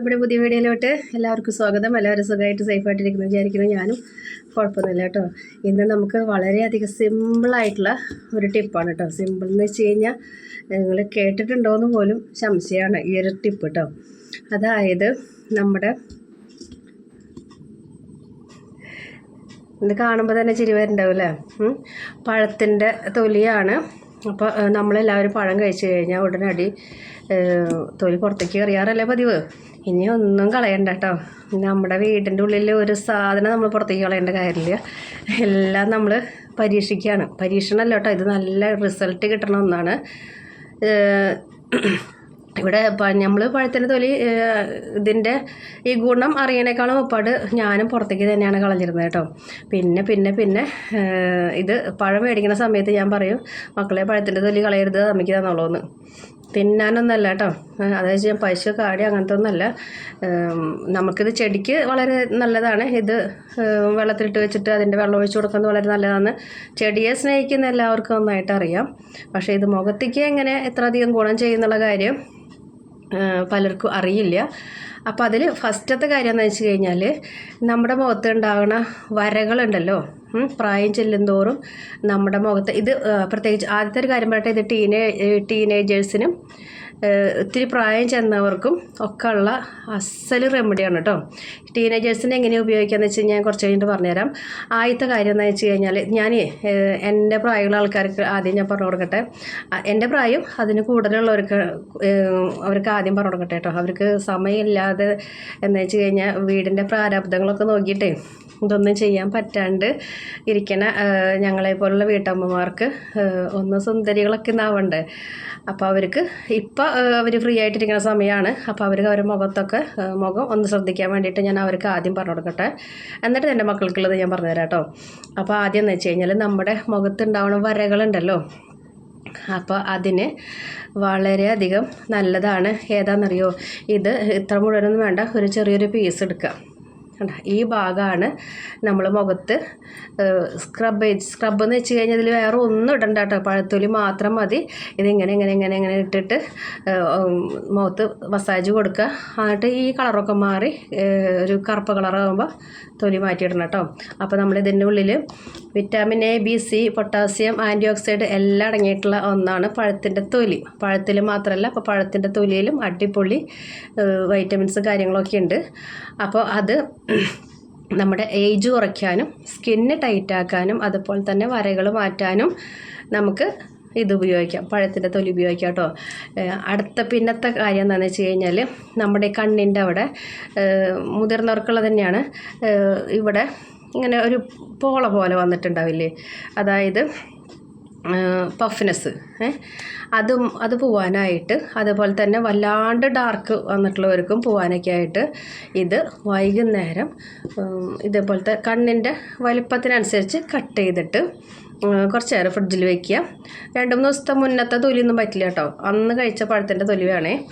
നമ്മുടെ പുതിയ വീഡിയോയിലോട്ട് എല്ലാവർക്കും സ്വാഗതം. എല്ലാവരും സുഖമായിട്ട് സേഫായിട്ടിരിക്കുന്നു വിചാരിക്കുന്നു ഞാനും. കുഴപ്പമൊന്നുമില്ല കേട്ടോ. ഇന്ന് നമുക്ക് വളരെയധികം സിമ്പിളായിട്ടുള്ള ഒരു ടിപ്പാണ് കേട്ടോ. സിമ്പിൾ എന്ന് വെച്ച് കഴിഞ്ഞാൽ നിങ്ങൾ കേട്ടിട്ടുണ്ടോയെന്ന് പോലും സംശയമാണ് ഈ ഒരു ടിപ്പ് കേട്ടോ. അതായത് നമ്മുടെ ഇത് കാണുമ്പോൾ തന്നെ ചിരി വരുന്നുണ്ടാവില്ലേ പഴത്തിന്റെ തൊലിയാണ് അപ്പോൾ നമ്മളെല്ലാവരും പഴം കഴിച്ചു കഴിഞ്ഞാൽ ഉടനടി തൊലി പുറത്തേക്ക് എറിയാറല്ലേ പതിവ്? ഇനി ഒന്നും കളയണ്ട കേട്ടോ നമ്മുടെ വീടിന്റെ ഉള്ളിൽ ഒരു സാധനം നമ്മൾ പുറത്തേക്ക് കളയേണ്ട കാര്യമില്ല. എല്ലാം നമ്മൾ പരീക്ഷിക്കുകയാണ് പരീക്ഷണമല്ല കേട്ടോ ഇത് നല്ല റിസൾട്ട് കിട്ടണ ഒന്നാണ്. ഇവിടെ നമ്മൾ പഴത്തിന്റെ തൊലി ഇതിന്റെ ഈ ഗുണം അറിയണേക്കാളും ഒപ്പാട് ഞാനും പുറത്തേക്ക് തന്നെയാണ് കളഞ്ഞിരുന്നത് കേട്ടോ. പിന്നെ പിന്നെ പിന്നെ ഇത് പഴം മേടിക്കുന്ന സമയത്ത് ഞാൻ പറയും മക്കളെ പഴത്തിന്റെ തൊലി കളയരുത് അമ്മയ്ക്ക് തന്നോളൂന്ന്. തിന്നാനൊന്നല്ല കേട്ടോ. അതായത് ഞാൻ പശു കാടി അങ്ങനത്തെ ഒന്നല്ല നമുക്കിത് ചെടിക്ക് വളരെ നല്ലതാണ്. ഇത് വെള്ളത്തിലിട്ട് വെച്ചിട്ട് അതിന്റെ വെള്ളം ഒഴിച്ച് കൊടുക്കുന്നത് വളരെ നല്ലതാണ്. ചെടിയെ സ്നേഹിക്കുന്ന എല്ലാവർക്കും നന്നായിട്ട് അറിയാം. പക്ഷേ ഇത് മുഖത്തേക്ക് എങ്ങനെ എത്ര അധികം ഗുണം ചെയ്യുന്നുള്ള കാര്യം പലർക്കും അറിയില്ല. അപ്പോൾ അതിൽ ഫസ്റ്റത്തെ കാര്യം എന്ന് വെച്ച് കഴിഞ്ഞാൽ നമ്മുടെ മുഖത്ത് ഉണ്ടാകുന്ന വരകളുണ്ടല്ലോ പ്രായം ചെല്ലുന്തോറും നമ്മുടെ മുഖത്ത് ഇത് പ്രത്യേകിച്ച് ആദ്യത്തെ ഒരു കാര്യം പറയട്ടെ ഇത് ടീനേ ടീനേജേഴ്സിനും ഒത്തിരി പ്രായം ചെന്നവർക്കും ഒക്കെ ഉള്ള അസൽ റെമഡിയാണ് കേട്ടോ ടീനേജേഴ്സിനെ എങ്ങനെ ഉപയോഗിക്കാന്ന് വെച്ച് കഴിഞ്ഞാൽ കുറച്ച് കഴിഞ്ഞിട്ട് പറഞ്ഞുതരാം. ആദ്യത്തെ കാര്യം എന്ന് വെച്ച് കഴിഞ്ഞാൽ ഞാൻ എന്റെ പ്രായമുള്ള ആൾക്കാർക്ക് ആദ്യം ഞാൻ പറഞ്ഞു കൊടുക്കട്ടെ. എന്റെ പ്രായം അതിന് കൂടുതലുള്ളവർക്ക് അവർക്ക് ആദ്യം പറഞ്ഞു കൊടുക്കട്ടെ കേട്ടോ അവർക്ക് സമയമില്ലാതെ എന്ന് വെച്ച് കഴിഞ്ഞാൽ വീടിന്റെ പ്രാരാബ്ദങ്ങളൊക്കെ നോക്കിയിട്ടേ ഇതൊന്നും ചെയ്യാൻ പറ്റാണ്ട് ഇരിക്കണ ഞങ്ങളെപ്പോലുള്ള ഞങ്ങളെ പോലുള്ള വീട്ടമ്മമാർക്ക് ഒന്ന് സുന്ദരികളൊക്കെ ഇന്നാവണ്ട്. അപ്പോൾ അവർക്ക് ഇപ്പം അവർ ഫ്രീ ആയിട്ടിരിക്കുന്ന സമയമാണ് അപ്പോൾ അവർക്ക് അവരുടെ മുഖത്തൊക്കെ മുഖം ഒന്ന് ശ്രദ്ധിക്കാൻ വേണ്ടിയിട്ട് ഞാൻ അവർക്ക് ആദ്യം പറഞ്ഞു കൊടുക്കട്ടെ. എന്നിട്ട് എന്റെ മക്കൾക്കുള്ളത് ഞാൻ പറഞ്ഞുതരാം കേട്ടോ അപ്പോൾ ആദ്യം എന്ന് വെച്ച് കഴിഞ്ഞാൽ നമ്മുടെ മുഖത്തുണ്ടാവുന്ന വരകളുണ്ടല്ലോ. അപ്പോൾ അതിന് വളരെയധികം നല്ലതാണ്. ഏതാണെന്നറിയോ ഇത് ഇത്ര മുഴുവനൊന്നും വേണ്ട ഒരു ചെറിയൊരു പീസ് എടുക്കുക? ഈ ഭാഗമാണ് നമ്മൾ മുഖത്ത് സ്ക്രബ് സ്ക്രബ് എന്ന് വെച്ച് കഴിഞ്ഞാൽ ഇതിൽ വേറെ ഒന്നും ഇടണ്ട കേട്ടോ. പഴത്തൊലി മാത്രം മതി. ഇതിങ്ങനെ ഇങ്ങനെ ഇങ്ങനെ ഇങ്ങനെ ഇട്ടിട്ട് മുഖത്ത് മസാജ് കൊടുക്കുക. എന്നിട്ട് ഈ കളറൊക്കെ മാറി ഒരു കറുപ്പ് കളറാകുമ്പോൾ തൊലി മാറ്റിയിടണം കേട്ടോ. അപ്പോൾ നമ്മൾ ഇതിന്റെ ഉള്ളിൽ vitamin A B C potassium anti oxide എല്ലാം അടങ്ങിയിട്ടുള്ള ഒന്നാണ് പഴത്തിന്റെ തൊലി. പഴത്തിൽ മാത്രമല്ല അപ്പോൾ പഴത്തിന്റെ തൊലിയിലും അടിപൊളി വൈറ്റമിൻസ് കാര്യങ്ങളൊക്കെ ഉണ്ട്. അപ്പോൾ അത് നമ്മുടെ ഏജ് കുറയ്ക്കാനും സ്കിന്ന് ടൈറ്റാക്കാനും അതുപോലെ തന്നെ വരകൾ മാറ്റാനും നമുക്ക് ഇത് ഉപയോഗിക്കാം. പഴത്തിന്റെ തൊലി ഉപയോഗിക്കാം കേട്ടോ. അടുത്ത പിന്നത്തെ കാര്യം എന്താണെന്ന് വെച്ച് കഴിഞ്ഞാൽ നമ്മുടെ കണ്ണിന്റെ അവിടെ മുതിർന്നവർക്കുള്ള തന്നെയാണ്. ഇവിടെ ഇങ്ങനെ ഒരു പോള പോലെ വന്നിട്ടുണ്ടാവില്ലേ? അതായത് പഫ്നെസ് അതും അത് പോവാനായിട്ട് അതുപോലെ തന്നെ വല്ലാണ്ട് ഡാർക്ക് വന്നിട്ടുള്ളവർക്കും പോവാനൊക്കെ ആയിട്ട് ഇത് വൈകുന്നേരം ഇതേപോലത്തെ കണ്ണിന്റെ വലിപ്പത്തിനനുസരിച്ച് കട്ട് ചെയ്തിട്ട് കുറച്ച് നേരം ഫ്രിഡ്ജിൽ വെക്കുക. രണ്ട് മൂന്ന് ദിവസത്തെ മുന്നത്തെ തൊലിയൊന്നും പറ്റില്ല കേട്ടോ. അന്ന് കഴിച്ച പഴത്തിന്റെ തൊലി വേണേ.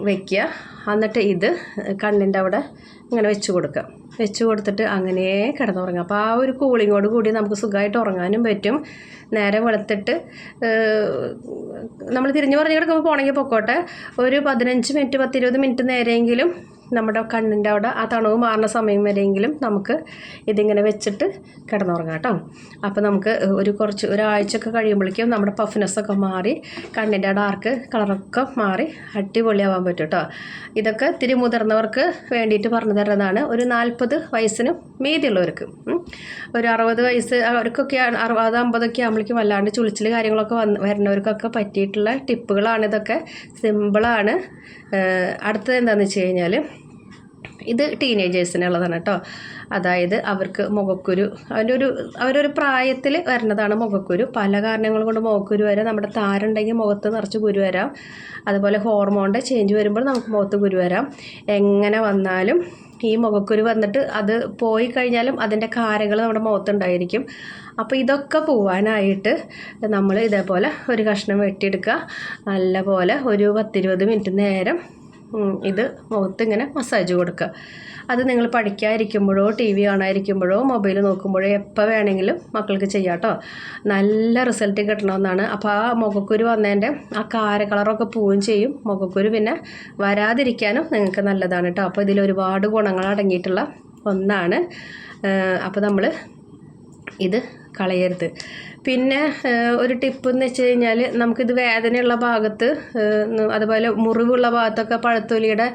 വെക്കുക. എന്നിട്ട് ഇത് കണ്ണിന്റെ അവിടെ ഇങ്ങനെ വെച്ച് കൊടുക്കുക. വെച്ച് കൊടുത്തിട്ട് അങ്ങനെ കിടന്നുറങ്ങുക. അപ്പോൾ ആ ഒരു കൂളിങ്ങോട് കൂടി നമുക്ക് സുഖമായിട്ട് ഉറങ്ങാനും പറ്റും. നേരെ വെളുത്തിട്ട് നമ്മൾ തിരിഞ്ഞു പറഞ്ഞ് കിടക്കുമ്പോൾ പോകണമെങ്കിൽ പൊക്കോട്ടെ. ഒരു പതിനഞ്ച് മിനിറ്റ് പത്തിരുപത് മിനിറ്റ് നേരെയെങ്കിലും നമ്മുടെ കണ്ണിന്റെ അവിടെ ആ തണുവ് മാറുന്ന സമയം വരെയെങ്കിലും നമുക്ക് ഇതിങ്ങനെ വെച്ചിട്ട് കിടന്നുറങ്ങാം കേട്ടോ. അപ്പോൾ നമുക്ക് ഒരു കുറച്ച് ഒരാഴ്ചയൊക്കെ കഴിയുമ്പോഴേക്കും നമ്മുടെ പഫ്നെസ് ഒക്കെ മാറി കണ്ണിന്റെ ഡാർക്ക് കളറൊക്കെ മാറി അടിപൊളിയാവാൻ പറ്റും കേട്ടോ. ഇതൊക്കെ തിരി മുതിർന്നവർക്ക് വേണ്ടിയിട്ട് പറഞ്ഞു തരുന്നതാണ്. ഒരു നാൽപ്പത് വയസ്സിന് മീതിയുള്ളവർക്ക്. ഒരു അറുപത് വയസ്സ് അവർക്കൊക്കെ അറുപത് അമ്പതൊക്കെ ആകുമ്പോഴേക്കും വല്ലാണ്ട് ചുളിച്ചിൽ കാര്യങ്ങളൊക്കെ വന്ന് വരുന്നവർക്കൊക്കെ പറ്റിയിട്ടുള്ള ടിപ്പുകളാണ് ഇതൊക്കെ. സിമ്പിളാണ് അടുത്തത് എന്താണെന്ന് വെച്ച് കഴിഞ്ഞാൽ ഇത് ടീനേജേഴ്സിനുള്ളതാണ് കേട്ടോ അതായത് അവർക്ക് മുഖക്കുരു അവന്റെ ഒരു അവരൊരു പ്രായത്തിൽ വരുന്നതാണ് മുഖക്കുരു. പല കാരണങ്ങൾ കൊണ്ട് മുഖക്കുരു വരാം. നമ്മുടെ താരുണ്ടെങ്കിൽ മുഖത്ത് നിറച്ച് കുരു വരാം. അതുപോലെ ഹോർമോണിന്റെ ചേഞ്ച് വരുമ്പോൾ നമുക്ക് മുഖത്ത് കുരു വരാം. എങ്ങനെ വന്നാലും ഈ മുഖക്കുരു വന്നിട്ട് അത് പോയി കഴിഞ്ഞാലും അതിന്റെ കാരകൾ നമ്മുടെ മുഖത്തുണ്ടായിരിക്കും. അപ്പോൾ ഇതൊക്കെ പോവാനായിട്ട് നമ്മൾ ഇതേപോലെ ഒരു കഷ്ണം വെട്ടിയെടുക്കുക. നല്ലപോലെ ഒരു പത്തിരുപത് മിനിറ്റ് നേരം ഇത് മുഖത്ത് ഇങ്ങനെ മസാജ് കൊടുക്കുക. അത് നിങ്ങൾ പഠിക്കാതിരിക്കുമ്പോഴോ ടി വി കാണാതിരിക്കുമ്പോഴോ മൊബൈൽ നോക്കുമ്പോഴോ എപ്പോൾ വേണമെങ്കിലും മക്കൾക്ക് ചെയ്യാം കേട്ടോ നല്ല റിസൾട്ട് കിട്ടണമെന്നാണ്. അപ്പോൾ ആ മുഖക്കുരു വന്നതിന്റെ ആ കാര കളറൊക്കെ പോവുകയും ചെയ്യും. മുഖക്കുരു പിന്നെ വരാതിരിക്കാനും നിങ്ങൾക്ക് നല്ലതാണ് കേട്ടോ അപ്പോൾ ഇതിൽ ഒരുപാട് ഗുണങ്ങൾ അടങ്ങിയിട്ടുള്ള ഒന്നാണ്. അപ്പോൾ നമ്മൾ ഇത് കളയരുത്. പിന്നെ ഒരു ടിപ്പ് എന്ന് വെച്ച് കഴിഞ്ഞാൽ നമുക്കിത് വേദനയുള്ള ഭാഗത്ത് അതുപോലെ മുറിവുള്ള ഭാഗത്തൊക്കെ പഴത്തൊലിയുടെ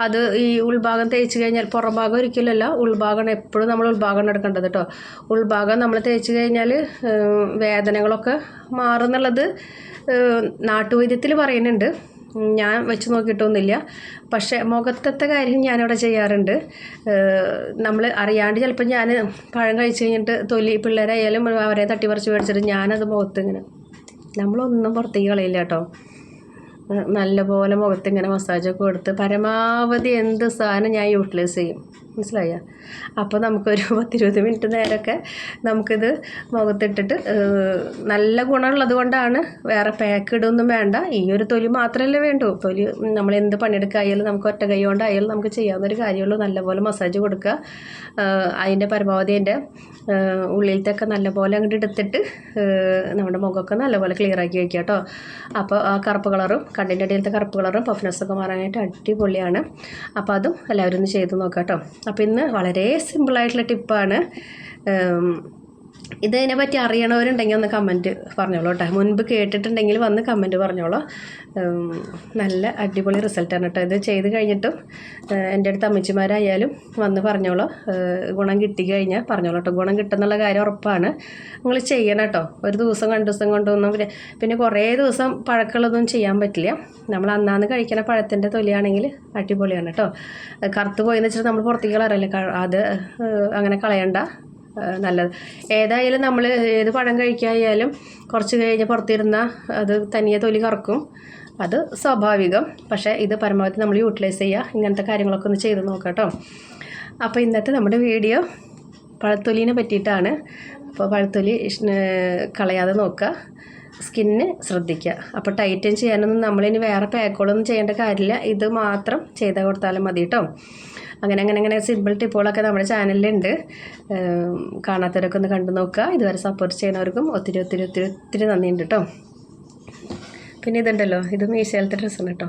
അത് ഈ ഉൾഭാഗം തേച്ച് കഴിഞ്ഞാൽ പുറം ഭാഗം ഒരിക്കലല്ല ഉൾഭാഗം എപ്പോഴും നമ്മൾ ഉൾഭാഗം എടുക്കേണ്ടത് കേട്ടോ ഉൾഭാഗം നമ്മൾ തേച്ച് കഴിഞ്ഞാൽ വേദനകളൊക്കെ മാറുന്നുള്ളത് നാട്ടുവൈദ്യത്തിൽ പറയുന്നുണ്ട്. ഞാൻ വെച്ച് നോക്കിയിട്ടൊന്നുമില്ല. പക്ഷേ മുഖത്തത്തെ കാര്യം ഞാനിവിടെ ചെയ്യാറുണ്ട്. നമ്മൾ അറിയാണ്ട് ചിലപ്പോൾ ഞാൻ പഴം കഴിച്ച് കഴിഞ്ഞിട്ട് തൊലി പിള്ളേരായാലും അവരെ തട്ടി തട്ടിപ്പറിച്ച് മേടിച്ചിട്ട് ഞാനത് മുഖത്ത് ഇങ്ങനെ നമ്മളൊന്നും പുറത്തേക്ക് കളയില്ല കേട്ടോ. നല്ലപോലെ മുഖത്ത് ഇങ്ങനെ മസാജൊക്കെ കൊടുത്ത് പരമാവധി എന്ത് സാധനം ഞാൻ യൂട്ടിലൈസ് ചെയ്യും. മനസ്സിലായ? അപ്പോൾ നമുക്കൊരു പത്തിരുപത് മിനിറ്റ് നേരമൊക്കെ നമുക്കിത് മുഖത്തിട്ടിട്ട് നല്ല ഗുണമുള്ളത് കൊണ്ടാണ് വേറെ പാക്ക് ഇടൊന്നും വേണ്ട. ഈ ഒരു തൊലി മാത്രമല്ലേ വേണ്ടൂ. തൊലി നമ്മൾ എന്ത് പണിയെടുക്കായാലും നമുക്ക് ഒറ്റ കൈ കൊണ്ടായാലും നമുക്ക് ചെയ്യാവുന്നൊരു കാര്യമുള്ളൂ. നല്ലപോലെ മസാജ് കൊടുക്കുക. അതിന്റെ പരമാവധി അതിന്റെ ഉള്ളിലത്തെയൊക്കെ നല്ലപോലെ അങ്ങോട്ട് എടുത്തിട്ട് നമ്മുടെ മുഖമൊക്കെ നല്ലപോലെ ക്ലിയർ ആക്കി വയ്ക്കുക കേട്ടോ. അപ്പോൾ ആ കറുപ്പ് കളറും കണ്ണിന്റെ അടിയിലത്തെ കറുപ്പ് കളറും പഫ്നസ് ഒക്കെ മാറാനായിട്ട് അടിപൊളിയാണ്. അപ്പോൾ അതും എല്ലാവരും ഒന്ന് ചെയ്ത് നോക്കാം കേട്ടോ. അപ്പോൾ ഇന്ന് വളരെ സിമ്പിളായിട്ടുള്ള ടിപ്പാണ് ഇതിനെ പറ്റി അറിയണവരുണ്ടെങ്കിൽ ഒന്ന് കമന്റ് പറഞ്ഞോളൂ കേട്ടോ. മുൻപ് കേട്ടിട്ടുണ്ടെങ്കിൽ വന്ന് കമന്റ് പറഞ്ഞോളൂ. നല്ല അടിപൊളി റിസൾട്ടാണ് കേട്ടോ. ഇത് ചെയ്ത് കഴിഞ്ഞിട്ടും എന്റെ അടുത്ത് അമ്മച്ചിമാരായാലും വന്ന് പറഞ്ഞോളൂ. ഗുണം കിട്ടി കഴിഞ്ഞാൽ പറഞ്ഞോളൂ കേട്ടോ. ഗുണം കിട്ടുന്നുള്ള കാര്യം ഉറപ്പാണ്. നിങ്ങൾ ചെയ്യണം കേട്ടോ. ഒരു ദിവസം രണ്ട് ദിവസം കൊണ്ടൊന്നും പിന്നെ പിന്നെ കുറേ ദിവസം പഴക്കമുള്ളതൊന്നും ചെയ്യാൻ പറ്റില്ല. നമ്മൾ അന്നാന്ന് കഴിക്കണ പഴത്തിന്റെ തൊലിയാണെങ്കിൽ അടിപൊളിയാണ് കേട്ടോ. കറുത്ത് പോയെന്ന് വെച്ചാൽ നമ്മൾ പുറത്തേക്ക് കളറല്ലേ അത് അങ്ങനെ കളയണ്ട. നല്ലത്. ഏതായാലും നമ്മൾ ഏത് പഴം കഴിക്കായാലും കുറച്ച് കഴിഞ്ഞ് പുറത്തിരുന്ന അത് തനിയെ തൊലി കറക്കും. അത് സ്വാഭാവികം. പക്ഷേ ഇത് പരമാവധി നമ്മൾ യൂട്ടിലൈസ് ചെയ്യുക ഇങ്ങനത്തെ കാര്യങ്ങളൊക്കെ ഒന്ന് ചെയ്ത് നോക്കാം അപ്പോൾ ഇന്നത്തെ നമ്മുടെ വീഡിയോ പഴത്തൊലിനെ പറ്റിയിട്ടാണ്. അപ്പോൾ പഴത്തൊലി കളയാതെ നോക്കുക സ്കിന്ന് ശ്രദ്ധിക്കുക അപ്പോൾ ടൈറ്റൻ ചെയ്യാനൊന്നും നമ്മളിനി വേറെ പാക്കുകളൊന്നും ചെയ്യേണ്ട കാര്യമില്ല. ഇത് മാത്രം ചെയ്താൽ കൊടുത്താലും മതി കേട്ടോ. അങ്ങനെ അങ്ങനെ അങ്ങനെ സിമ്പിൾ ടിപ്പുകളൊക്കെ നമ്മുടെ ചാനലിലുണ്ട് കാണാത്തവരൊക്കെ ഒന്ന് കണ്ടു നോക്കുക. ഇതുവരെ സപ്പോർട്ട് ചെയ്യുന്നവർക്കും ഒത്തിരി ഒത്തിരി ഒത്തിരി ഒത്തിരി നന്ദിയുണ്ട് കേട്ടോ പിന്നെ ഇതുണ്ടല്ലോ ഇത് മീശയിലത്തെ ഡ്രസ്സാണ് കേട്ടോ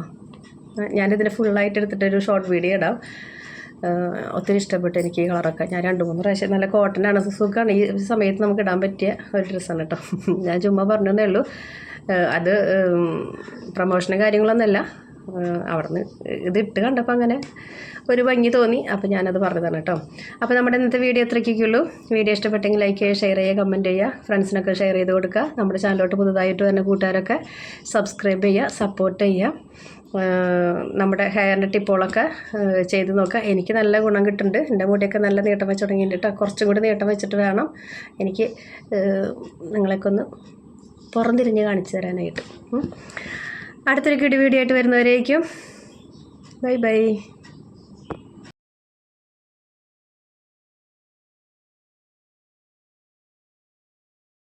ഞാനിതിന് ഫുള്ളായിട്ട് എടുത്തിട്ടൊരു ഷോർട്ട് വീഡിയോ ഇടാം. ഒത്തിരി ഇഷ്ടപ്പെട്ടു എനിക്ക് ഈ കളറൊക്കെ ഞാൻ രണ്ട് മൂന്ന് പ്രാവശ്യം നല്ല കോട്ടനാണ് സുഖമാണ്. ഈ സമയത്ത് നമുക്ക് ഇടാൻ പറ്റിയ ഒരു ഡ്രസ്സാണ് കേട്ടോ ഞാൻ ചുമ്മാ പറഞ്ഞതേ ഉള്ളൂ. അത് പ്രമോഷനും കാര്യങ്ങളൊന്നുമല്ല. അവിടുന്ന് ഇത് ഇട്ട് കണ്ടപ്പോൾ അങ്ങനെ ഒരു ഭംഗി തോന്നി. അപ്പോൾ ഞാനത് പറഞ്ഞതാണ് കേട്ടോ. അപ്പോൾ നമ്മുടെ ഇന്നത്തെ വീഡിയോ എത്രയ്ക്കുള്ളൂ വീഡിയോ ഇഷ്ടപ്പെട്ടെങ്കിൽ ലൈക്ക് ചെയ്യുക ഷെയർ ചെയ്യുക കമന്റ് ചെയ്യുക ഫ്രണ്ട്സിനൊക്കെ ഷെയർ ചെയ്ത് കൊടുക്കുക. നമ്മുടെ ചാനലോട്ട് പുതുതായിട്ട് വരുന്ന കൂട്ടുകാരൊക്കെ സബ്സ്ക്രൈബ് ചെയ്യുക സപ്പോർട്ട് ചെയ്യുക. നമ്മുടെ ഹെയറിന്റെ ടിപ്പുകളൊക്കെ ചെയ്ത് നോക്കുക. എനിക്ക് നല്ല ഗുണം കിട്ടുന്നുണ്ട്. എന്റെ മുടിയൊക്കെ നല്ല നീട്ടം വെച്ച് തുടങ്ങിയിട്ടുണ്ട് കുറച്ചും കൂടി നീട്ടം വെച്ചിട്ട് വേണം എനിക്ക് നിങ്ങളെയൊക്കെ ഒന്ന് പുറംതിരിഞ്ഞ് കാണിച്ചു തരാനായിട്ട്. അടുത്തൊരു കിടി വീഡിയോ ആയിട്ട് വരുന്നവരേക്കും. Bye bye.